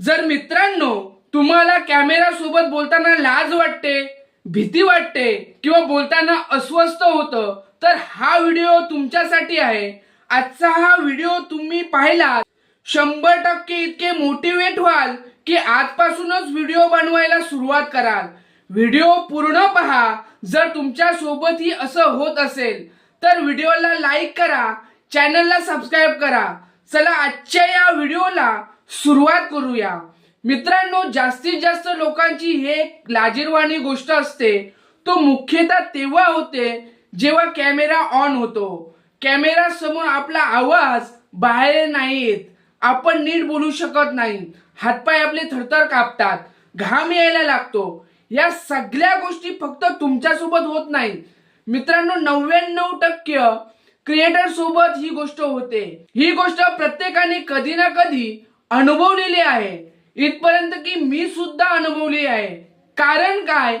जर मित्रांनो तुम्हाला कॅमेरा सोबत बोलताना लाज वाटते भीती वाटते किंवा बोलताना अस्वस्थ होतं तर हा व्हिडिओ तुमच्यासाठी आहे. आजचा हा व्हिडिओ तुम्ही पाहिला शंभर टक्के इतके मोटिवेट व्हाल की आजपासूनच व्हिडिओ बनवायला सुरुवात कराल. व्हिडिओ पूर्ण पहा जर तुमच्या सोबतही असं होत असेल तर व्हिडिओला लाईक करा चॅनलला सबस्क्राईब करा. चला आजच्या या व्हिडिओला सुरुवात करूया. मित्रांनो जास्तीत जास्त लोकांची हे एक लाजीरवाणी गोष्ट असते. तो मुख्यतः तेव्हा होते जेव्हा कॅमेरा ऑन होतो. कॅमेरा समोर आपला आवाज बाहेर नाही येत आपण नीट बोलू शकत नाही. हातपाय आपले थरथर कापतात. घाम यायला लागतो. या सगळ्या गोष्टी फक्त तुमच्यासोबत होत नाही. मित्रांनो नव्याण्णव टक्के क्रिएटर सोबत ही गोष्ट होते. ही गोष्ट प्रत्येकाने कधी ना कधी अनुभवलेली आहे. इथपर्यंत की मी सुद्धा अनुभवली आहे. कारण काय?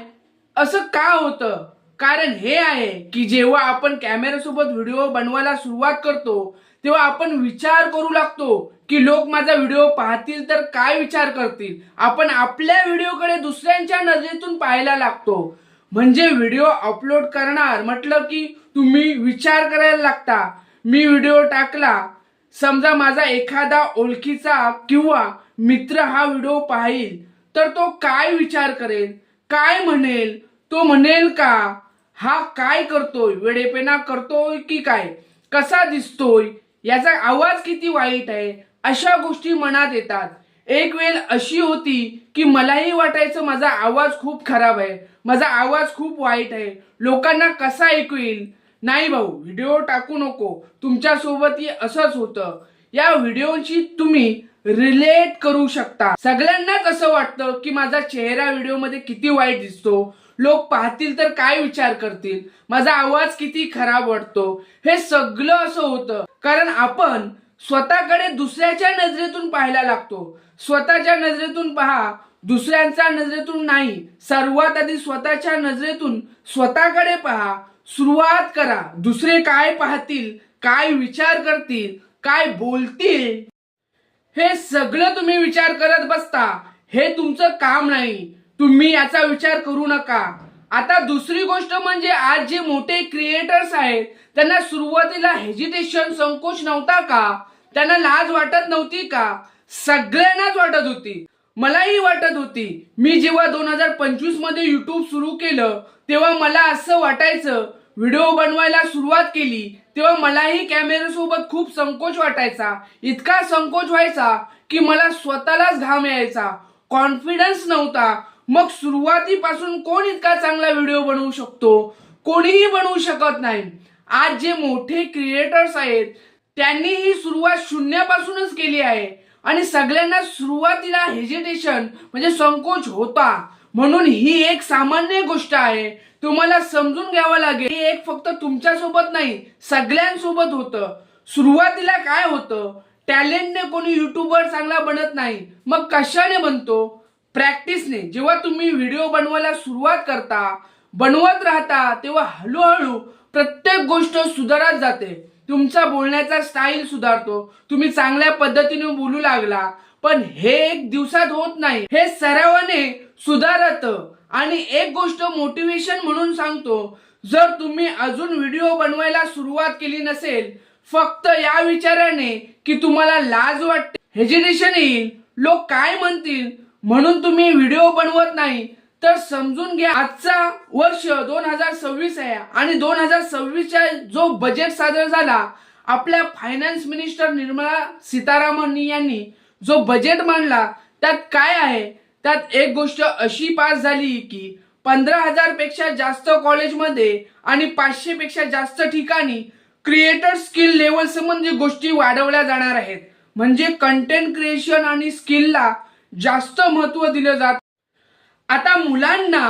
असं का होतं? कारण हे आहे की जेव्हा आपण कॅमेऱ्यासोबत व्हिडिओ बनवायला सुरुवात करतो तेव्हा आपण विचार करू लागतो की लोक माझा व्हिडिओ पाहतील तर काय विचार करतील? आपण आपल्या व्हिडिओकडे दुसऱ्यांच्या नजरेतून पाहायला लागतो. म्हणजे व्हिडिओ अपलोड करणार म्हटलं की तुम्ही विचार करायला लागता. मी व्हिडिओ टाकला समजा माझा एखादा ओळखीचा किंवा मित्र हा व्हिडिओ पाहिल तर तो काय विचार करेल? काय म्हणेल? तो म्हणेल का? हा काय करतोय? वेडेपेना करतोय की काय? कसा दिसतोय? याचा आवाज किती वाईट आहे? अशा गोष्टी मनात येतात. एक वेळ अशी होती की मलाही वाटायचं माझा आवाज खूप खराब आहे. माझा आवाज खूप वाईट आहे. लोकांना कसा ऐकू येईल? नाही भाऊ व्हिडिओ टाकू नको. तुमच्यासोबतही असंच होतं. या व्हिडिओशी तुम्ही रिलेट करू शकता. सगळ्यांनाच असं वाटतं की माझा चेहरा व्हिडिओमध्ये किती वाईट दिसतो. लोक पाहतील तर काय विचार करतील? माझा आवाज किती खराब वाटतो? हे सगळं असं होतं. कारण आपण स्वतःकडे दुसऱ्याच्या नजरेतून पाहायला लागतो. स्वतःच्या नजरेतून पहा दुसऱ्यांच्या नजरेतून नाही. सर्वात आधी स्वतःच्या नजरेतून स्वतःकडे पहा. सुरुवात करा. दुसरे काय पाहतील काय विचार करतील काय बोलतील? हे सगळं तुम्ही विचार करत बसता. हे तुमचं काम नाही. तुम्ही याचा विचार करू नका. आता दुसरी गोष्ट म्हणजे आज जे मोठे क्रिएटर्स आहेत त्यांना सुरुवातीला हेजिटेशन संकोच नव्हता का? त्यांना लाज वाटत नव्हती का? सगळ्यांनाच वाटत होती. मलाही वाटत होती. मी जेव्हा दोन हजार पंचवीसमध्ये युट्यूब सुरू केलं तेव्हा मला असं वाटायचं व्हिडिओ बनवायला सुरुवात केली तेव्हा मलाही कॅमेऱ्यासोबत खूप संकोच वाटायचा. इतका संकोच व्हायचा की मला स्वतःलाच घाम यायचा. कॉन्फिडन्स नव्हता. मग सुरुवातीपासून कोण इतका चांगला व्हिडिओ बनवू शकतो? कोणीही बनवू शकत नाही. आज जे मोठे क्रिएटर्स आहेत त्यांनी ही सुरुवात शून्यापासूनच केली आहे. आणि सगळ्यांना सुरुवातीला हेजिटेशन म्हणजे संकोच होता. म्हणून ही एक सामान्य गोष्ट आहे. तुम्हाला समजून घ्यावं लागेल. हे एक फक्त तुमच्यासोबत नाही सगळ्यांसोबत होतं. सुरुवातीला काय होतं? टॅलेंटने कोणी युट्यूबवर चांगला बनत नाही. मग कशाने बनतो? प्रॅक्टिसने. जेव्हा तुम्ही व्हिडिओ बनवायला सुरुवात करता बनवत राहता तेव्हा हळूहळू प्रत्येक गोष्ट सुधारत जाते. तुमचा बोलण्याचा स्टाईल सुधारतो. तुम्ही चांगल्या पद्धतीने बोलू लागला. पण हे एक दिवसात होत नाही. हे सरावाने सुधारत. आणि एक गोष्ट मोटिवेशन म्हणून सांगतो जर तुम्ही अजून व्हिडिओ बनवायला सुरुवात केली नसेल फक्त या विचाराने की तुम्हाला लाज वाटते. हेजिटेशन येईल. लोक काय म्हणतील? म्हणून तुम्ही व्हिडिओ बनवत नाही. तर समजून घ्या आजचा वर्ष दोन हजार सव्वीस आहे आणि दोन हजार सव्वीसच्या जो बजेट सादर झाला आपल्या फायनान्स मिनिस्टर निर्मला सीतारामन यांनी जो बजेट मांडला त्यात काय आहे? त्यात एक गोष्ट अशी पास झाली की पंधरा हजारपेक्षा जास्त कॉलेजमध्ये आणि पाचशे पेक्षा जास्त ठिकाणी क्रिएटर स्किल लेवल संबंधी गोष्टी वाढवल्या जाणार आहेत. म्हणजे कंटेंट क्रिएशन आणि स्किलला जास्त महत्त्व दिलं जात. आता मुलांना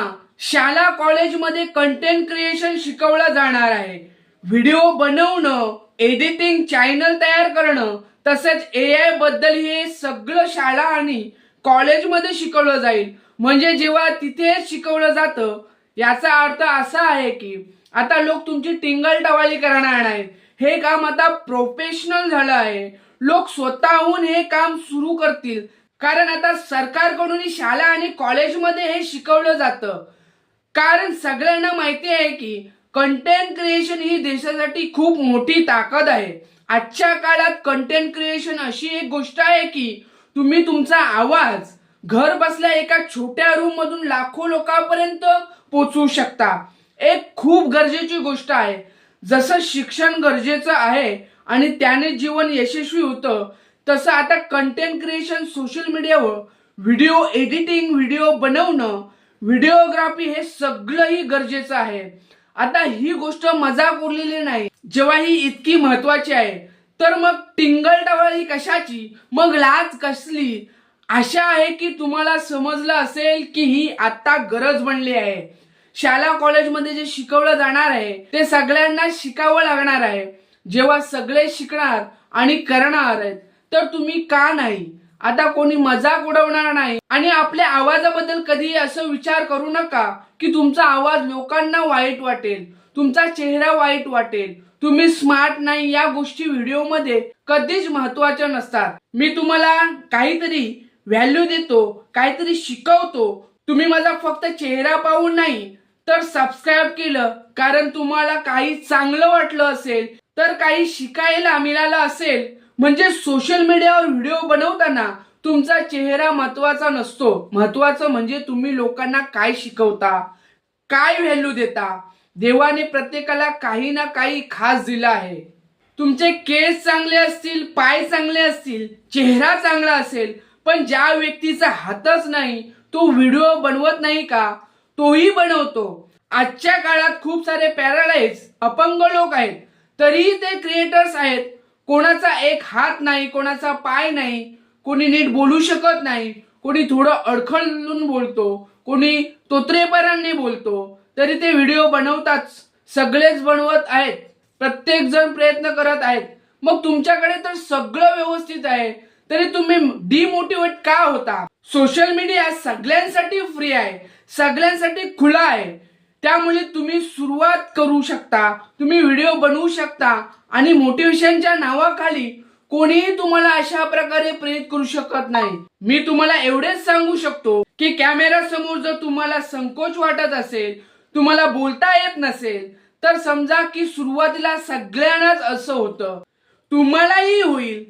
शाळा कॉलेजमध्ये कंटेंट क्रिएशन शिकवलं जाणार आहे. व्हिडिओ बनवणं एडिटिंग चॅनल तयार करणं तसेच ए आयबद्दल हे सगळं शाळा आणि कॉलेजमध्ये शिकवलं जाईल. म्हणजे जेव्हा तिथे शिकवलं जातं याचा अर्थ असा आहे की आता लोक तुमची टिंगल टवाळी करणार नाही हे काम आता प्रोफेशनल झालं आहे. लोक स्वतःहून हे काम सुरू करतील. कारण आता सरकारकडून शाळा आणि कॉलेजमध्ये हे शिकवलं जातं. कारण सगळ्यांना माहिती आहे की कंटेंट क्रिएशन ही देशासाठी खूप मोठी ताकद आहे. आजच्या काळात कंटेंट क्रिएशन अशी एक गोष्ट आहे की तुम्ही तुमचा आवाज घर बसल्या एका छोट्या रूम मधून लाखो लोकांपर्यंत पोचवू शकता. एक खूप गरजेची गोष्ट आहे. जसं शिक्षण गरजेचं आहे आणि त्याने जीवन यशस्वी होतं तसं आता कंटेंट क्रिएशन सोशल मीडियावर व्हिडिओ एडिटिंग व्हिडिओ बनवणं व्हिडिओग्राफी हे सगळंही गरजेचं आहे. आता ही गोष्ट मजाक उरलेली नाही. जेव्हा ही इतकी महत्वाची आहे तर मग टिंगल टवाळी कशाची? मग लाज कसली? आशा आहे की तुम्हाला समजलं असेल की ही आता गरज बनली आहे. शाळा कॉलेजमध्ये जे शिकवलं जाणार आहे ते सगळ्यांना शिकावं लागणार आहे. जेव्हा सगळे शिकणार आणि करणार आहेत तर तुम्ही का नाही? आता कोणी मजाक उडवणार नाही. आणि आपल्या आवाजाबद्दल कधी असं विचार करू नका की तुमचा आवाज लोकांना वाईट वाटेल तुमचा चेहरा वाईट वाटेल. तुम्ही स्मार्ट नाही या गोष्टी व्हिडिओमध्ये कधीच महत्त्वाच्या नसतात. मी तुम्हाला काहीतरी व्हॅल्यू देतो काहीतरी शिकवतो. तुम्ही माझा फक्त चेहरा पाहून नाही तर सबस्क्राईब केलं कारण तुम्हाला काही चांगलं वाटलं असेल तर काही शिकायला मिळालं असेल म्हणजे सोशल मीडियावर व्हिडिओ बनवताना तुमचा चेहरा महत्त्वाचा नसतो. महत्वाचं म्हणजे तुम्ही लोकांना काय शिकवता काय व्हॅल्यू देता देवाने प्रत्येकाला काही ना काही खास दिलं आहे. तुमचे केस चांगले असतील पाय चांगले असतील चेहरा चांगला असेल पण ज्या व्यक्तीचा हातच नाही तो व्हिडिओ बनवत नाही का तोही बनवतो. आजच्या काळात खूप सारे पॅरालाइज अपंग लोक आहेत तरीही ते क्रिएटर्स आहेत. कोणाचा एक हात नाही कोणाचा पाय नाही कोणी नीट बोलू शकत नाही कोणी थोडं अडखळून बोलतो कोणी तोत्रेपरांनी बोलतो तरी ते व्हिडिओ बनवतात. सगळेच बनवत आहेत. प्रत्येक जण प्रयत्न करत आहेत. मग तुमच्याकडे तर सगळं व्यवस्थित आहे. तरी तुम्ही डिमोटिवेट का होता? सोशल मीडिया सगळ्यांसाठी फ्री आहे. सगळ्यांसाठी खुला आहे. त्यामुळे तुम्ही सुरुवात करू शकता. तुम्ही व्हिडिओ बनवू शकता. आणि मोटिवेशनच्या नावाखाली कोणीही तुम्हाला अशा प्रकारे प्रेरित करू शकत नाही. मी तुम्हाला एवढेच सांगू शकतो की कॅमेरा समोर जर तुम्हाला संकोच वाटत असेल तुम्हाला बोलता येत नसेल तर समजा की सुरुवातीला सगळ्यांनाच असं होतं. तुम्हालाही होईल.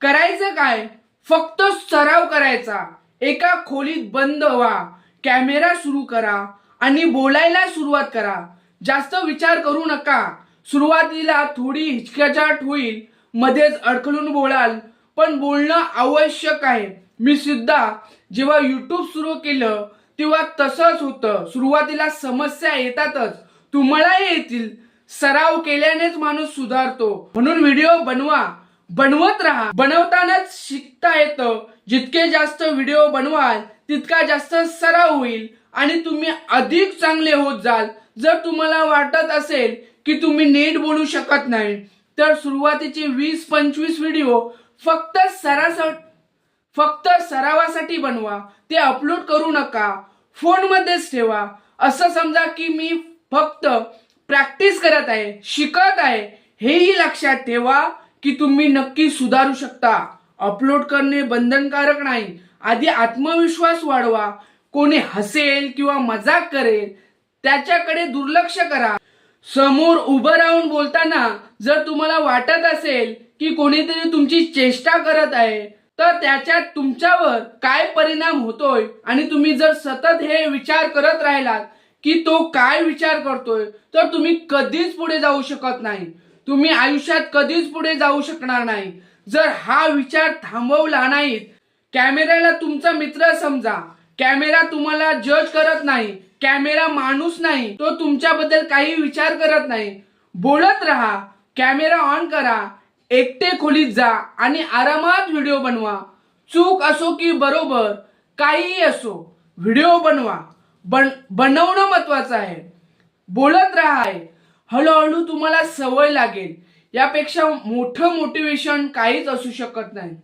करायचं काय? फक्त सराव करायचा. एका खोलीत बंद व्हा. कॅमेरा सुरू करा आणि बोलायला सुरुवात करा. जास्त विचार करू नका. सुरुवातीला थोडी हिचकिचाट होईल. मध्येच अडखळून बोलाल. पण बोलणं आवश्यक आहे. मी सुद्धा जेव्हा युट्यूब सुरू केलं तेव्हा तसंच होतं. सुरुवातीला समस्या येतातच. तुम्हालाही येतील. सराव केल्यानेच माणूस सुधारतो. म्हणून व्हिडिओ बनवा. बनवत राहा. बनवतानाच शिकता येतं. जितके जास्त व्हिडिओ बनवाल तितका जास्त सराव होईल. आणि तुम्ही अधिक चांगले होत जाल. जर तुम्हाला वाटत असेल की तुम्ही नीट बोलू शकत नाही तर सुरुवातीचे वीस पंचवीस व्हिडिओ फक्त सरास फक्त सरावासाठी बनवा ते अपलोड करू नका फोनमध्येच ठेवा. असं समजा की मी फक्त प्रॅक्टिस करत आहे शिकत आहे हेही लक्षात ठेवा की तुम्ही नक्की सुधारू शकता. अपलोड करणे बंधनकारक नाही. आधी आत्मविश्वास वाढवा. कोणी हसेल किंवा मजाक करेल त्याच्याकडे दुर्लक्ष करा. समोर उभं राहून बोलताना जर तुम्हाला वाटत असेल की कोणीतरी तुमची चेष्टा करत आहे तर त्याच्यात तुमच्यावर काय परिणाम होतोय? आणि तुम्ही जर सतत हे विचार करत राहिलात की तो काय विचार करतोय तर तुम्ही कधीच पुढे जाऊ शकत नाही. तुम्ही आयुष्यात कधीच पुढे जाऊ शकणार नाही. जर हा विचार थांबवला नाहीत कॅमेऱ्याला तुमचा मित्र समजा. कॅमेरा तुम्हाला जज करत नाही कॅमेरा माणूस नाही तो तुमच्याबद्दल काही विचार करत नाही. बोलत राहा कॅमेरा ऑन करा एकटे खोलीत जा आणि आरामात व्हिडिओ बनवा. चूक असो की बरोबर काहीही असो व्हिडिओ बनवा. बन बनवणं महत्वाचं आहे. बोलत राहा आहे. हळूहळू तुम्हाला सवय लागेल. यापेक्षा मोठं मोटिवेशन काहीच असू शकत नाही.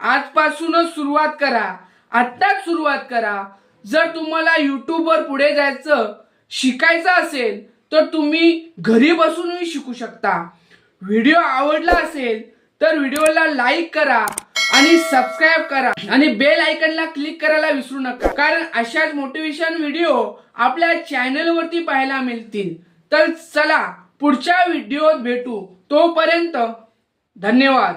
आजपासूनच सुरुवात करा. आत्ताच सुरुवात करा. जर तुम्हाला युट्यूबवर पुढे जायचं शिकायचं असेल तर तुम्ही घरी बसूनही शिकू शकता. व्हिडिओ आवडला असेल तर व्हिडिओला लाईक करा आणि सबस्क्राईब करा. आणि बेल आयकनला क्लिक करायला विसरू नका. कारण अशाच मोटिवेशन व्हिडिओ आपल्या चॅनलवरती पाहायला मिळतील. तर चला पुढच्या व्हिडिओत भेटू. तोपर्यंत धन्यवाद.